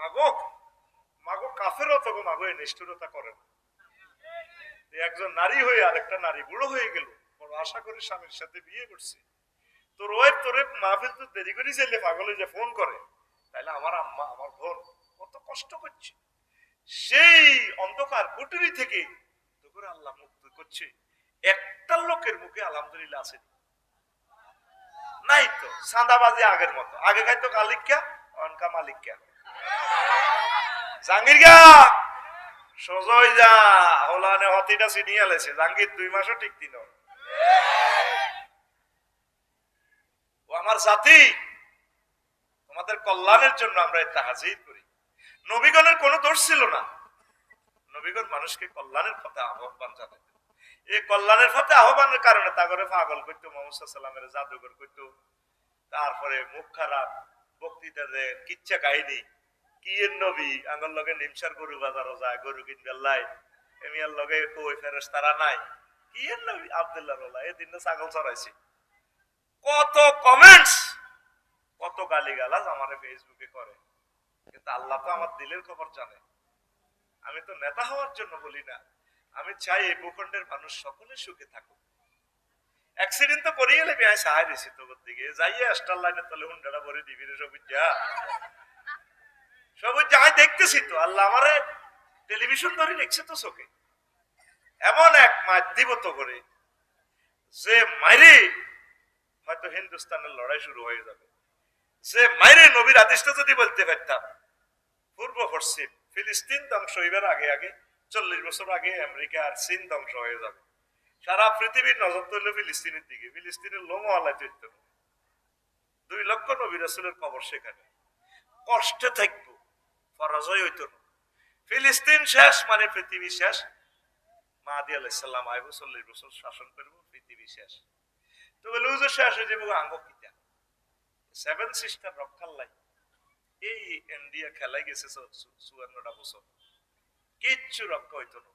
মাগো মাগো কাফেরও তখন মাগো, এই নিষ্ঠুরতা করে একজন নারী হয়ে আরেকটা নারী বুড়ো হয়ে গেল, বড় আশা করি স্বামীর সাথে বিয়ে করছে। তোর ওই তোরে মাহফিল তো দেরি করে চাইলে পাগলে যে ফোন করে, তাইলে আমার আম্মা, আমার বোন কত কষ্ট করছে। সেই অন্ধকার কুটুরি থেকে করে আল্লাহ মুক্ত করছে। একটা লোকের মুখে আলহামদুলিল্লাহ আছে। নাই তো, সাদাবাজি আগের মতো। আগে খাইতো কালিকা অনকা মালিকা তোমাদের কল্যাণের জন্য আমরা করি। নবীগণের কোনো দোষ ছিল না। নবীগণ মানুষকে কল্যাণের পথে আহ্বান জানাতেন এই কল্যাণের পথে আহ্বানের কারণে তাগরে পাগল করতো, মোহাম্মদ জাদুঘর করতো। তারপরে মুখ খারাপ বক্তৃতা দেন কিচ্ছা কাহিনী। কি এর নবী আঙ্গল লগে নিমসার গরু বাজারও যায় গরু কিনবে লাই এমিয়ার লগে কই ফেরেস তারা নাই। কি নবী আব্দুল্লাহ রোলা এই দিন ছাগল চড়াইছে কত কমেন্টস কত গালি গালাজ আমার ফেসবুকে করে কিন্তু আল্লাহ তো আমার দিলের খবর জানে। আমি তো নেতা হওয়ার জন্য বলি না। আমি চাই এই ভূখণ্ডের মানুষ সকলে সুখে থাকুক অ্যাক্সিডেন্ট তো করিয়ে লেবি আমি সাহায্য দিকে। যাইয়ে স্টার লাইনের তলে হুন্ডাটা ভরে দিবি রে সবুজ সবুজ যা আমি দেখতেছি তো, আল্লাহ আমারে টেলিভিশন ধরে লিখছে তো চোখে। এমন এক মাধ্যমত করে, যে মাইরে হয়তো হিন্দুস্তানের লড়াই শুরু হয়ে যাবে। যে মাইরে নবীর আদেশটা যদি বলতে পারতাম, পূর্ব পশ্চিম ফিলিস্তিন ধ্বংস হইবার আগে আগে চল্লিশ বছর আগে আমেরিকা আর চীন ধ্বংস হয়ে যাবে। সারা পৃথিবীর নজর তুলল ফিলিস্তিনের দিকে, ফিলিস্তিনের লোমও আলাই তৈরি দুই লক্ষ নবী রাসুলের কবর সেখানে। কষ্টে থাকব। পরাজয় হইত ফিলিস্তিন শেষ মানে পৃথিবী শেষ। মাহাদি আলাইসাল্লাম আইব, চল্লিশ বছর শাসন করব, পৃথিবী শেষ। তো উজো শেষ হয়ে যাব আঙ্গ কিতা সেভেন সিস্টার রক্ষার লাই। এই ইন্ডিয়া খেলাই গেছে চুয়ান্নটা বছর। কিচ্ছু রক্ষা হইতো না।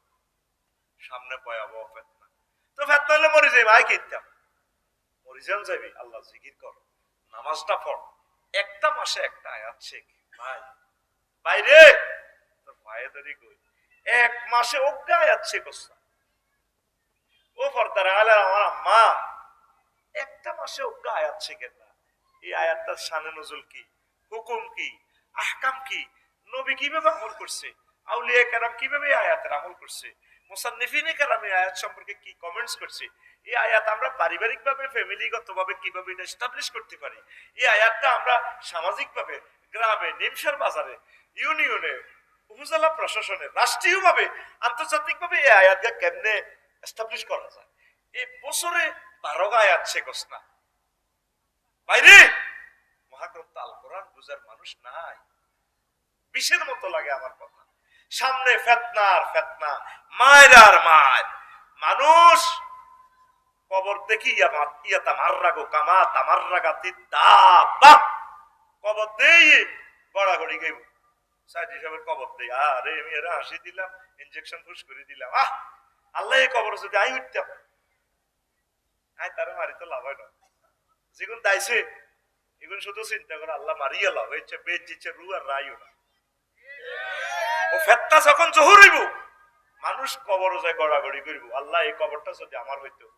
সামনে ভয়াবহ ফেতনা। তো ফেতনা হলে মরে যাই ভাই কিনতাম মরে যাও যাবি আল্লাহ জিকির কর। নামাজটা পড়। একটা মাসে একটা আয়াত শেখ। ভাই বাইরে। তোর কই? এক মাসে অজ্ঞা আয়াত শেখ ও ফর্দার আলে আমার আম্মা, একটা মাসে অজ্ঞা আয়াত শেখেন না এই আয়াতটার শানে নজুল কি? হুকুম কি? আহকাম কি? নবী কীভাবে আমল করছে? আউলিয়া কেরাম কীভাবে আয়াতের আমল করছে? মুসান্নিফিনে কেরাম এই আয়াত সম্পর্কে কি কমেন্টস করছে? এই আয়াত আমরা পারিবারিক ভাবে ফ্যামিলিগত ভাবে কীভাবে এটা এস্টাবলিশ করতে পারি? এই আয়াতটা আমরা সামাজিক ভাবে গ্রামে, নিমসার বাজারে ইউনিয়নে, উপজেলা প্রশাসনে রাষ্ট্রীয় ভাবে আন্তর্জাতিক ভাবে এই আয়াতটা কেমনে এস্টাবলিশ করা যায়? এই বছরে বারো আয়াত শেখস না। বাইরে! মহাগ্রন্থ আল কোরআন বুঝার মানুষ নাই। বিষের মতো লাগে আমার কথা। সামনে ফেতনার ফেতনা, মায়ের আর মানুষ কবর দেখি ইয়া তামার রাগো কামা তামার রাগাতি দাবা। কবর দেই গড়াগড়ি গেব সাইড হিসাবে কবর দেই। আরে, আমি এরা হাসি দিলাম ইনজেকশন করে দিলাম। আহ! আল্লাহ কবর যদি আই মারি তো লাভ না। দাইছে শুধু চিন্তা করে, আল্লাহ মারিয়া লাভ দিচ্ছে রু আর রাইও না। ও ফেত্তা যখন মানুষ কবর যায় গড়াগড়ি করিব। আল্লাহ এই কবরটা যদি আমার হইতো।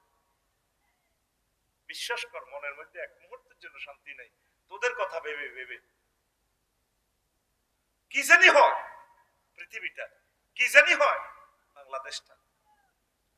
বিশ্বাস কর, মনের মধ্যে এক মুহূর্তের জন্য শান্তি নাই। তোদের কথা ভেবে ভেবে। কি জানি হয়? পৃথিবীটা কি জানি হয়? বাংলাদেশটা।